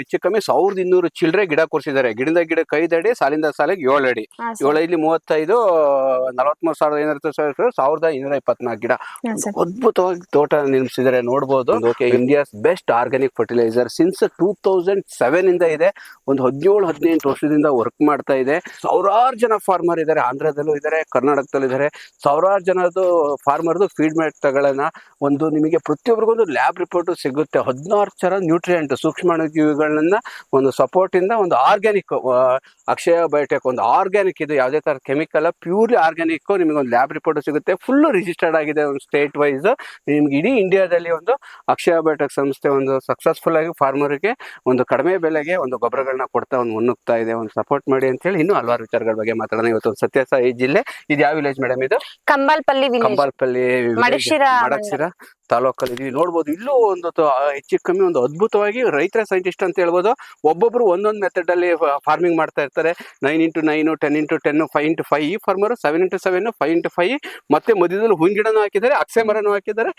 ಹೆಚ್ಚು ಕಮ್ಮಿ ಸಾವಿರದ ಇನ್ನೂರು ಚಿಲ್ಲರೆ ಗಿಡ ಕೂರಿಸಿದ್ದಾರೆ. ಗಿಡದ ಗಿಡ ಐದು ಅಡಿ ಸಾಲಿಂದ ಸಾಲಿಗೆ ಏಳು ಅಡಿ ಏಳು ಅಡಿ ಮೂವತ್ತೈದು ನಲವತ್ಮೂರು ಸಾವಿರದ ಐನೂರ ಸಾವಿರದ ಇನ್ನೂರ ಇಪ್ಪತ್ನಾಲ್ಕು ಗಿಡ. ಅದ್ಭುತವಾಗಿ ತೋಟ ನಿರ್ಮಿಸಿದ್ದಾರೆ ನೋಡಬಹುದು okay India's best organic fertilizer since two thousand seven ಇಂದ. ಇದೆ ಒಂದು ಹದಿನೇಳು ಹದಿನೆಂಟು ವರ್ಷದಿಂದ ವರ್ಕ್ ಮಾಡ್ತಾ ಇದೆ. ಸಾವಿರಾರು ಜನ ಫಾರ್ಮರ್ ಇದ್ದಾರೆ. ಆಂಧ್ರದಲ್ಲೂ ಇದ್ದಾರೆ ಕರ್ನಾಟಕದಲ್ಲೂ ಇದ್ದಾರೆ. ಸಾವಿರಾರು ಜನದು ಫಾರ್ಮರ್ದು ಫೀಡ್ ತಗೊಳ್ಳೋಣ. ಒಂದು ನಿಮಗೆ ಪ್ರತಿಯೊಬ್ಬರಿಗೊಂದು ಲ್ಯಾಬ್ ರಿಪೋರ್ಟ್ ಸಿಗುತ್ತೆ. ಹದಿನಾರು ಥರ ನ್ಯೂಟ್ರಿಯೆಂಟ್ ಸೂಕ್ಷ್ಮಾಣುಜೀವಿಗಳನ್ನ ಒಂದು ಸಪೋರ್ಟ್ ಇಂದ ಒಂದು ಆರ್ಗ್ಯಾನಿಕ್ ಅಕ್ಷಯ ಬಯೋಟೆಕ್ ಒಂದು ಆರ್ಗ್ಯಾನಿಕ್ ಇದು ಯಾವುದೇ ತರ ಕೆಮಿಕಲ್ ಪ್ಯೂರ್ಲಿ ಆರ್ಗ್ಯಾನಿಕ್ ನಿಮಗೆ ಒಂದು ಲ್ಯಾಬ್ ರಿಪೋರ್ಟ್ ಸಿಗುತ್ತೆ. ಫುಲ್ ರಿಜಿಸ್ಟರ್ಡ್ ಆಗಿದೆ ಒಂದು ಸ್ಟೇಟ್ ವೈಸ್ ನಿಮ್ಗೆ ಇಡೀ ಇಂಡಿಯಾದಲ್ಲಿ ಒಂದು ಅಕ್ಷಯ ಬಯೋಟೆಕ್ ಸಂಸ್ಥೆ ಒಂದು ಸಕ್ಸಸ್ಫುಲ್ ಆಗಿ ಫಾರ್ಮರ್ಗೆ ಒಂದು ಕಡಿಮೆ ಬೆಲೆಗೆ ಒಂದು ಗೊಬ್ಬರಗಳನ್ನ ಕೊಡ್ತಾ ಒಂದು ಮುನ್ನುಗ್ತಾ ಇದೆ. ಒಂದು ಸಪೋರ್ಟ್ ಮಾಡಿ ಅಂತ ಹೇಳಿ ಇನ್ನೂ ಹಲವಾರು ವಿಚಾರಗಳ ಬಗ್ಗೆ ಮಾತಾಡೋಣ. ಇವತ್ತು ಒಂದು ಸತ್ಯಸಾಯಿ ಜಿಲ್ಲೆ. ಇದು ಯಾವ ವಿಲೇಜ್ ಮೇಡಮ್ ಇದು? ಕಂಬಾಲ್ಪಲ್ಲಿ ಕಂಬಾಲ್ಪಲ್ಲಿ ಮಡಕ್ಶಿರ ತಾಲೂಕಲ್ಲಿ ಇದೀವಿ ನೋಡ್ಬೋದು, ಇಲ್ಲೂ ಒಂದು ಹೆಚ್ಚು ಕಮ್ಮಿ ಒಂದು ಅದ್ಭುತವಾಗಿ ರೈತರ ಸೈಂಟಿಸ್ಟ್ ಅಂತ ಹೇಳ್ಬೋದು. ಒಬ್ಬೊಬ್ರು ಒಂದೊಂದು ಮೆಥಡ್ ಅಲ್ಲಿ ಫಾರ್ಮಿಂಗ್ ಮಾಡ್ತಾ ಇರ್ತಾರೆ. Nine into nine ten into ten five into five ಈ farmer seven into seven five into five ಮತ್ತೆ ಮಧ್ಯದಲ್ಲಿ ಹೂವಿನ ಗಿಡನೂ ಹಾಕಿದ್ದಾರೆ ಅಕ್ಸೆ ಮರನೂ ಹಾಕಿದ್ದಾರೆ.